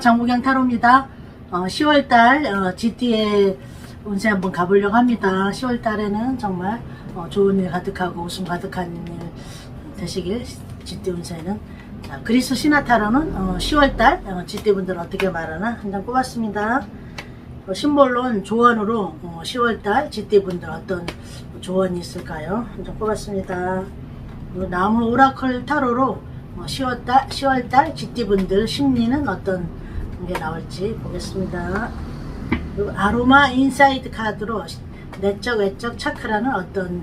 정부경 타로입니다. 어, 10월달 어, GT에 운세 한번 가보려고 합니다. 10월달에는 정말 어, 좋은 일 가득하고 웃음 가득한 일 되시길 GT 운세는 자, 그리스 신화 타로는 어, 10월달 어, GT 분들 어떻게 말하나 한 장 뽑았습니다. 어, 심볼론 조언으로 어, 10월달 GT 분들 어떤 조언이 있을까요? 한 장 뽑았습니다. 나무 오라클 타로로 어, 10월달, 10월달 GT분들 심리는 어떤 게 나올지 보겠습니다. 그리고 아로마 인사이드 카드로 내적, 외적 차크라는 어떤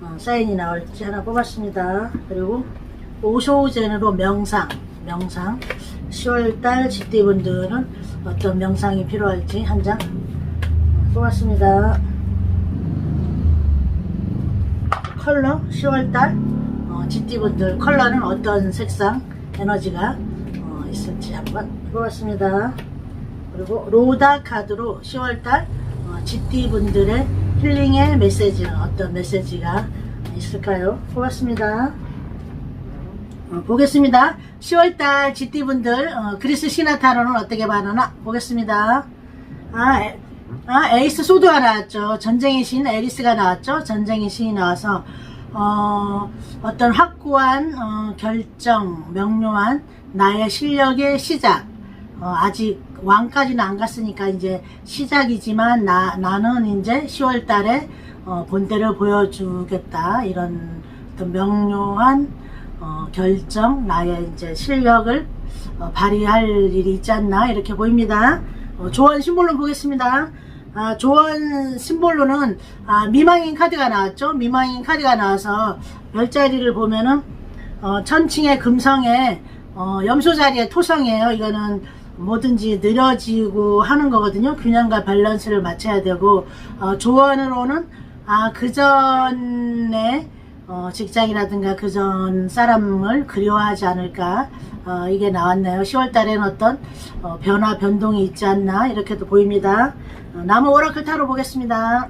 어, 사인이 나올지 하나 뽑았습니다. 그리고 오쇼젠으로 명상, 명상. 10월달 GT분들은 어떤 명상이 필요할지 한 장 뽑았습니다. 컬러 10월달 어, GT분들 컬러는 어떤 색상 에너지가 어, 있을지 한번 해보았습니다. 그리고 로다 카드로 10월달 어, GT분들의 힐링의 메시지는 어떤 메시지가 있을까요? 뽑았습니다. 어, 보겠습니다. 10월달 GT분들 어, 그리스 시나타로는 어떻게 반하나 보겠습니다. 아, 에, 아, 에이스 소드가 나왔죠. 전쟁의 신 에리스가 나왔죠. 전쟁의 신이 나와서 어, 어떤 확고한 어, 결정, 명료한 나의 실력의 시작. 어, 아직 왕까지는 안 갔으니까 이제 시작이지만 나, 나는 이제 10월 달에 어, 본때를 보여주겠다. 이런 어떤 명료한 어, 결정, 나의 이제 실력을 어, 발휘할 일이 있지 않나 이렇게 보입니다. 어, 조언 심볼로 보겠습니다. 아, 조언 심볼로는 아, 미망인 카드가 나왔죠. 미망인 카드가 나와서 별자리를 보면은 어, 천칭의 금성에 어, 염소 자리에 토성이에요. 이거는 뭐든지 느려지고 하는 거거든요. 균형과 밸런스를 맞춰야 되고 어, 조언으로는 아, 그 전에 어, 직장이라든가 그전 사람을 그리워하지 않을까 어, 이게 나왔네요. 10월 달에는 어떤 어, 변화 변동이 있지 않나 이렇게도 보입니다. 어, 나무 오라클 타로 보겠습니다.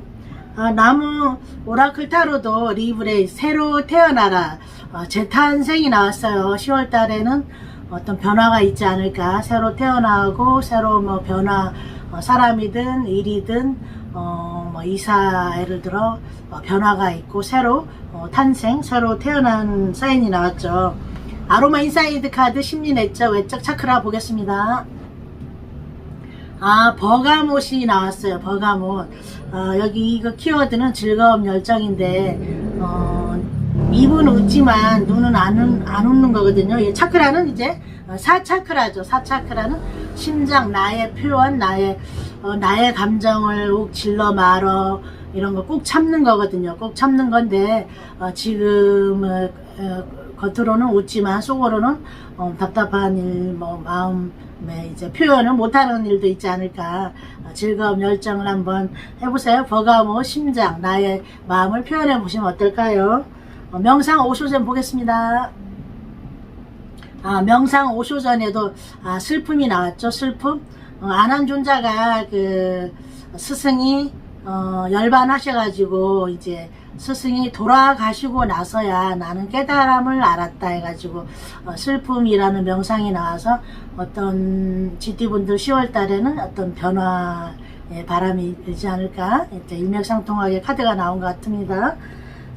아, 나무 오라클 타로도 리브레이 새로 태어나라 어, 재탄생이 나왔어요. 10월 달에는 어떤 변화가 있지 않을까 새로 태어나고 새로 뭐 변화 어, 사람이든 일이든 어, 뭐 이사 예를 들어 어, 변화가 있고 새로 어, 탄생 새로 태어난 사인이 나왔죠. 아로마 인사이드 카드 심리 내적 외적 차크라 보겠습니다. 아 버가못이 나왔어요. 버가못. 어, 여기 이거 키워드는 즐거움 열정인데 어, 입은 웃지만 눈은 안, 웃- 안 웃는 거거든요. 이 차크라는 이제 어, 사차크라죠. 사차크라는 심장, 나의 표현, 나의 어, 나의 감정을 욱 질러 말어 이런 거꾹 참는 거거든요. 꾹 참는 건데 어, 지금 어, 어, 겉으로는 웃지만 속으로는 어, 답답한 일, 뭐 마음에 이제 표현을 못하는 일도 있지 않을까. 어, 즐거움, 열정을 한번 해보세요. 버가모 심장, 나의 마음을 표현해 보시면 어떨까요? 어, 명상 5쇼전 보겠습니다. 아, 명상 5쇼 전에도 아, 슬픔이 나왔죠. 슬픔. 어, 안한존자가 그 스승이 어, 열반하셔가지고 이제 스승이 돌아가시고 나서야 나는 깨달음을 알았다 해가지고 어, 슬픔이라는 명상이 나와서 어떤 GT분들 10월 달에는 어떤 변화의 바람이 일지 않을까 이제 일맥상통하게 카드가 나온 것 같습니다.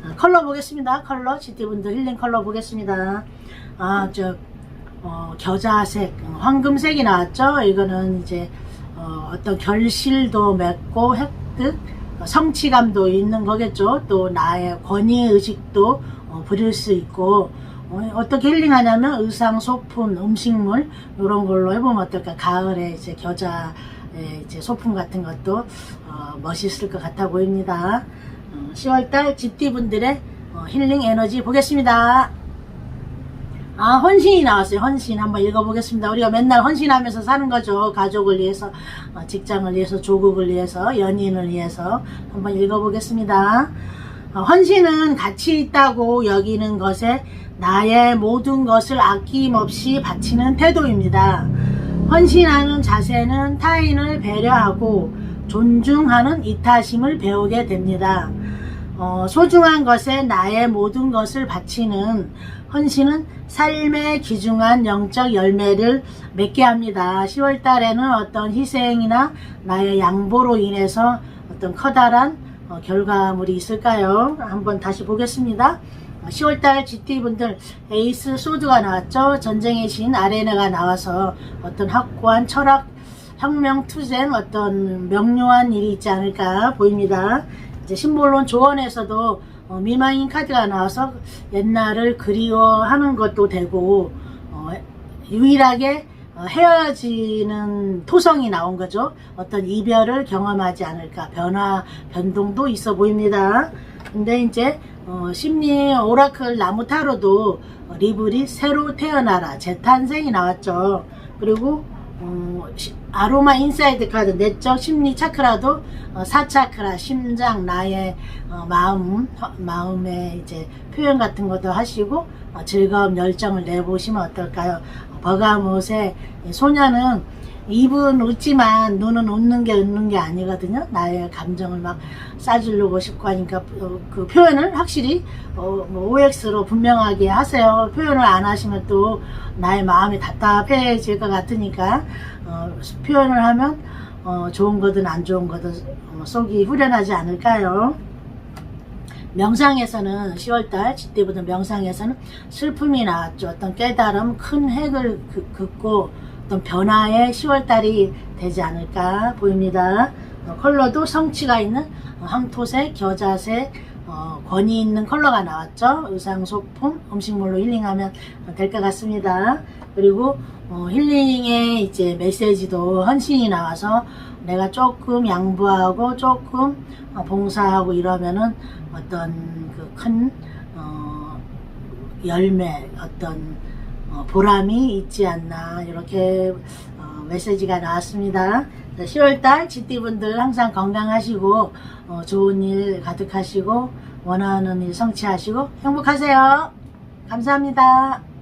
아, 컬러 보겠습니다. 컬러 GT분들 힐링 컬러 보겠습니다. 아, 저 어, 겨자색, 어, 황금색이 나왔죠. 이거는 이제 어, 어떤 결실도 맺고 획득, 어, 성취감도 있는 거겠죠. 또 나의 권위 의식도 어, 부릴 수 있고 어, 떻게 힐링하냐면 의상, 소품, 음식물 이런 걸로 해보면 어떨까. 가을에 이제 겨자 에, 이제 소품 같은 것도 어, 멋있을 것 같아 보입니다. 어, 10월달 GT 분들의 어, 힐링 에너지 보겠습니다. 아, 헌신이 나왔어요. 헌신 한번 읽어보겠습니다. 우리가 맨날 헌신하면서 사는 거죠. 가족을 위해서, 어, 직장을 위해서, 조국을 위해서, 연인을 위해서 한번 읽어보겠습니다. 어, 헌신은 가치 있다고 여기는 것에 나의 모든 것을 아낌없이 바치는 태도입니다. 헌신하는 자세는 타인을 배려하고 존중하는 이타심을 배우게 됩니다. 어, 소중한 것에 나의 모든 것을 바치는 헌신은 삶의 귀중한 영적 열매를 맺게 합니다. 10월 달에는 어떤 희생이나 나의 양보로 인해서 어떤 커다란 어, 결과물이 있을까요? 한번 다시 보겠습니다. 10월달 GT분들 에이스 소드가 나왔죠. 전쟁의 신 아레나가 나와서 어떤 확고한 철학 혁명 투쟁 어떤 명료한 일이 있지 않을까 보입니다. 이제 심볼론 조언에서도 어, 미망인 카드가 나와서 옛날을 그리워하는 것도 되고 어, 유일하게 어, 헤어지는 토성이 나온 거죠. 어떤 이별을 경험하지 않을까 변화 변동도 있어 보입니다. 근데 이제 어, 심리 오라클 나무 타로도 어, 리블이 새로 태어나라 재탄생이 나왔죠. 그리고 어, 시- 아로마 인사이드 카드 내적 심리 차크라도 어, 사차크라 심장 나의 어, 마음 허- 마음의 이제 표현 같은 것도 하시고 어, 즐거움 열정을 내보시면 어떨까요? 어, 버가못의 이 소녀는 입은 웃지만 눈은 웃는 게 웃는 게 아니거든요. 나의 감정을 막 싸주려고 싶고 하니까 어, 그 표현을 확실히 어, 뭐 OX로 분명하게 하세요. 표현을 안 하시면 또 나의 마음이 답답해질 것 같으니까 어, 표현을 하면 어, 좋은 거든 안 좋은 거든 어, 속이 후련하지 않을까요? 명상에서는 10월달 지때부터 명상에서는 슬픔이 나왔죠. 어떤 깨달음, 큰 핵을 그- 긋고 어떤 변화의 10월달이 되지 않을까 보입니다. 어, 컬러도 성취가 있는 어, 황토색, 겨자색, 어, 권위 있는 컬러가 나왔죠. 의상, 소품, 음식물로 힐링하면 될 것 같습니다. 그리고 어, 힐링의 이제 메시지도 헌신이 나와서 내가 조금 양보하고 조금 어, 봉사하고 이러면은 어떤 그큰 어, 열매 어떤 어, 보람이 있지 않나 이렇게 어, 메시지가 나왔습니다. 10월달 GT분들 항상 건강하시고 어, 좋은 일 가득하시고 원하는 일 성취하시고 행복하세요. 감사합니다.